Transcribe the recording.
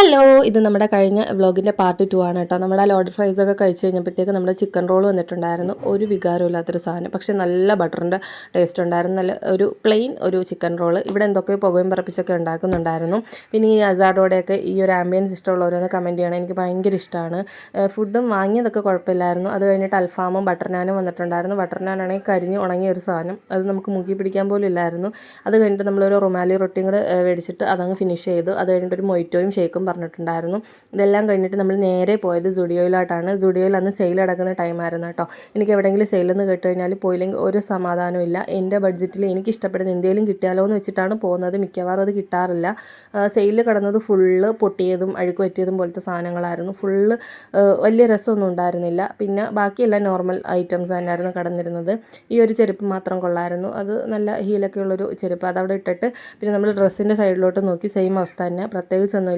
Hello ഇത് നമ്മുടെ കഴിഞ്ഞ വ്ളോഗിന്റെ പാർട്ട് ടു ആണ് കേട്ടോ. നമ്മുടെ ലോഡ് ഫ്രൈസ് ഒക്കെ കഴിച്ച് കഴിഞ്ഞപ്പോഴത്തേക്ക് നമ്മുടെ ചിക്കൻ റോൾ വന്നിട്ടുണ്ടായിരുന്നു. ഒരു വികാരമില്ലാത്തൊരു സാധനം. പക്ഷേ നല്ല ബട്ടറിന്റെ ടേസ്റ്റ് ഉണ്ടായിരുന്നു. നല്ല ഒരു പ്ലെയിൻ ഒരു ചിക്കൻ റോൾ ഇവിടെ എന്തൊക്കെയോ പുകയും പറപ്പിച്ചൊക്കെ ഉണ്ടാക്കുന്നുണ്ടായിരുന്നു. പിന്നെ ഈ അസാഡോടെയൊക്കെ ഈ ഒരു ആംബിയൻസ് ഇഷ്ടമുള്ളവരൊന്ന് കമന്റ് ചെയ്യണം. എനിക്ക് ഭയങ്കര ഇഷ്ടമാണ് ഫുഡും വാങ്ങിയതൊക്കെ കുഴപ്പമില്ലായിരുന്നു. അത് കഴിഞ്ഞിട്ട് അൽഫാമും ബട്ടർ നാനും വന്നിട്ടുണ്ടായിരുന്നു. ബട്ടർ നാനാണെങ്കിൽ കരിഞ്ഞ് ഉണങ്ങിയ ഒരു സാധനം. അത് നമുക്ക് മുക്കി പിടിക്കാൻ പോലും ഇല്ലായിരുന്നു. അത് കഴിഞ്ഞിട്ട് നമ്മളൊരു റൊമാലി റൊട്ടിയും കൂടെ മേടിച്ചിട്ട് അതങ്ങ് ഫിനിഷ് ചെയ്തു. അത് കഴിഞ്ഞിട്ട് ഒരു മൊയ്റ്റോയും ഷേക്കും പറഞ്ഞിട്ടുണ്ടായിരുന്നു. ഇതെല്ലാം കഴിഞ്ഞിട്ട് നമ്മൾ നേരെ പോയത് സുഡിയോയിലോട്ടാണ്. സുഡിയോയിൽ അന്ന് സെയിൽ നടക്കുന്ന ടൈമായിരുന്നു കേട്ടോ. എനിക്ക് എവിടെയെങ്കിലും സെയിലെന്ന് കേട്ട് കഴിഞ്ഞാൽ പോയില്ലെങ്കിൽ ഒരു സമാധാനവും ഇല്ല. എന്റെ ബഡ്ജറ്റിൽ എനിക്ക് ഇഷ്ടപ്പെടുന്ന എന്തെങ്കിലും കിട്ടിയാലോ എന്ന് വെച്ചിട്ടാണ് പോകുന്നത്. മിക്കവാറും അത് കിട്ടാറില്ല. സെയിലിൽ കിടന്നത് ഫുള്ള് പൊട്ടിയതും അഴുക്ക് പറ്റിയതും പോലത്തെ സാധനങ്ങളായിരുന്നു. ഫുള്ള് വലിയ രസമൊന്നും ഉണ്ടായിരുന്നില്ല. പിന്നെ ബാക്കിയെല്ലാം നോർമൽ ഐറ്റംസ് തന്നെയായിരുന്നു കടന്നിരുന്നത്. ഈ ഒരു ചെരുപ്പ് മാത്രം കൊള്ളായിരുന്നു. അത് നല്ല ഹീലൊക്കെ ഉള്ളൊരു ചെരുപ്പ്. അതവിടെ ഇട്ടിട്ട് പിന്നെ നമ്മൾ ഡ്രസ്സിന്റെ സൈഡിലോട്ട് നോക്കി. സെയിം അവസ്ഥ തന്നെ. പ്രത്യേകിച്ചൊന്നും